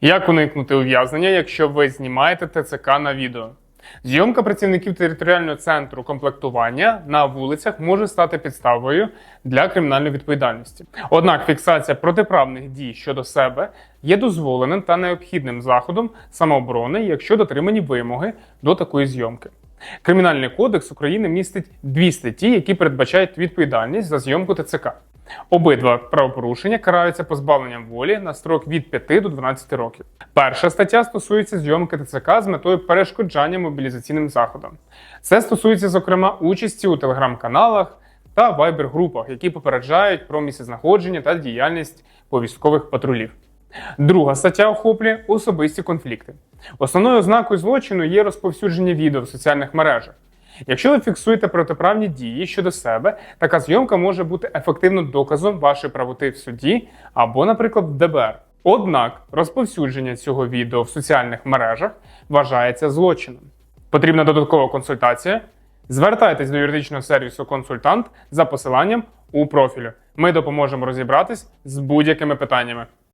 Як уникнути ув'язнення, якщо ви знімаєте ТЦК на відео? Зйомка працівників територіального центру комплектування на вулицях може стати підставою для кримінальної відповідальності. Однак фіксація протиправних дій щодо себе є дозволеним та необхідним заходом самооборони, якщо дотримані вимоги до такої зйомки. Кримінальний кодекс України містить дві статті, які передбачають відповідальність за зйомку ТЦК. Обидва правопорушення караються позбавленням волі на строк від 5 до 12 років. Перша стаття стосується зйомки ТЦК з метою перешкоджання мобілізаційним заходам. Це стосується, зокрема, участі у телеграм-каналах та вайбер-групах, які попереджають про місцезнаходження та діяльність повісткових патрулів. Друга стаття охоплює особисті конфлікти. Основною ознакою злочину є розповсюдження відео в соціальних мережах. Якщо ви фіксуєте протиправні дії щодо себе, така зйомка може бути ефективним доказом вашої правоти в суді або, наприклад, в ДБР. Однак розповсюдження цього відео в соціальних мережах вважається злочином. Потрібна додаткова консультація. Звертайтесь до юридичного сервісу консультант за посиланням у профілю. Ми допоможемо розібратись з будь-якими питаннями.